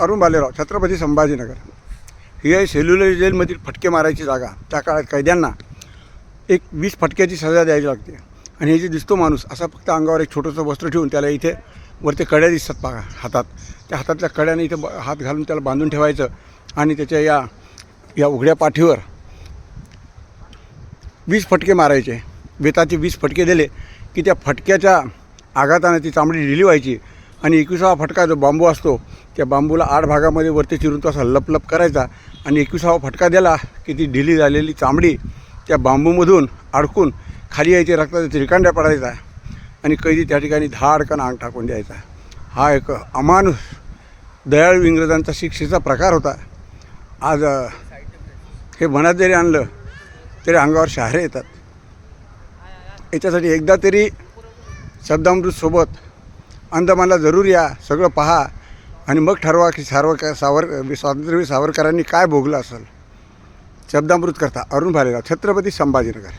अरुण बालेराव छत्रपती संभाजीनगर. ही आहे सेल्युलर जेलमधील फटके मारायची जागा. त्या काळात कैद्यांना एक वीस फटक्याची सजा द्यायची लागते. आणि हे जे दिसतो माणूस असा फक्त अंगावर एक छोटंसं वस्त्र ठेवून त्याला इथे वरती कड्या दिसतात बघा हातात. त्या हातातल्या कड्याने इथे हात घालून त्याला बांधून ठेवायचं आणि त्याच्या या या उघड्या पाठीवर वीस फटके मारायचे. बेताचे वीस फटके दिले की त्या फटक्याच्या आघाताने ती चांबडी ढिली व्हायची. आणि एकविसावा फटका जो बांबू असतो त्या बांबूला आठ भागामध्ये वरती चिरून तो असा लपलप करायचा आणि एकविसावा फटका दिला की ती ढिली झालेली चांबडी त्या बांबूमधून अडकून खाली यायची रक्ताचा त्रिकांड्या पडायचा आणि कैदी त्या ठिकाणी धाडकन अंग टाकून द्यायचा. हा एक अमानुष दयाळू इंग्रजांचा शिक्षेचा प्रकार होता. आज हे मनात जरी आणलं तरी अंगावर शहारे येतात. याच्यासाठी एकदा तरी शब्दामृतसोबत अंदमानला जरूर या सगळं पहा. आणि मग ठरवा की सावरकर सावर स्वातंत्र्यवीर सावरकरांनी काय भोगलं असेल. शब्दामृत करता अरुण भालेराव छत्रपती संभाजीनगर.